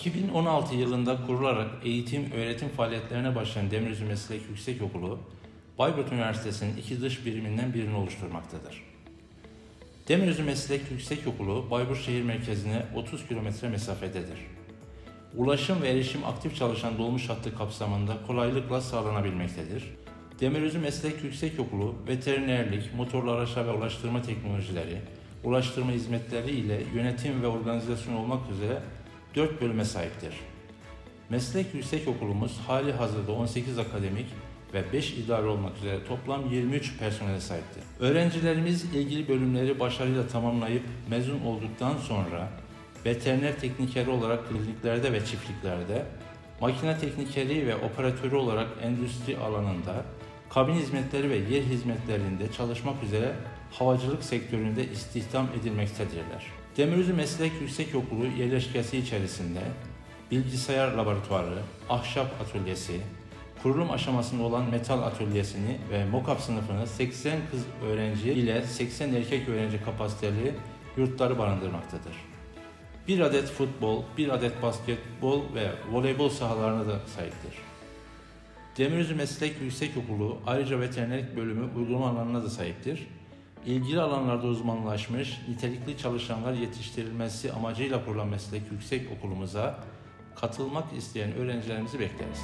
2016 yılında kurularak eğitim öğretim faaliyetlerine başlayan Demirözü Meslek Yüksekokulu, Bayburt Üniversitesi'nin iki dış biriminden birini oluşturmaktadır. Demirözü Meslek Yüksekokulu, Bayburt şehir merkezine 30 kilometre mesafededir. Ulaşım ve erişim aktif çalışan dolmuş hattı kapsamında kolaylıkla sağlanabilmektedir. Demirözü Meslek Yüksekokulu, veterinerlik, motorlu araçlar ve ulaştırma teknolojileri, ulaştırma hizmetleri ile yönetim ve organizasyon olmak üzere 4 bölüme sahiptir. Meslek Yüksekokulumuz hali hazırda 18 akademik ve 5 idare olmak üzere toplam 23 personele sahiptir. Öğrencilerimiz ilgili bölümleri başarıyla tamamlayıp mezun olduktan sonra veteriner teknikeri olarak kliniklerde ve çiftliklerde, makine teknikeri ve operatörü olarak endüstri alanında, kabin hizmetleri ve yer hizmetlerinde çalışmak üzere havacılık sektöründe istihdam edilmektedirler. Demirözü Meslek Yüksekokulu yerleşkesi içerisinde bilgisayar laboratuvarı, ahşap atölyesi, kurulum aşamasında olan metal atölyesini ve mokap sınıfını 80 kız öğrenci ile 80 erkek öğrenci kapasiteli yurtları barındırmaktadır. Bir adet futbol, bir adet basketbol ve voleybol sahalarına da sahiptir. Demirözü Meslek Yüksekokulu ayrıca veterinerlik bölümü uygulama alanına da sahiptir. İlgili alanlarda uzmanlaşmış, nitelikli çalışanlar yetiştirilmesi amacıyla kurulan meslek yüksek okulumuza katılmak isteyen öğrencilerimizi bekleriz.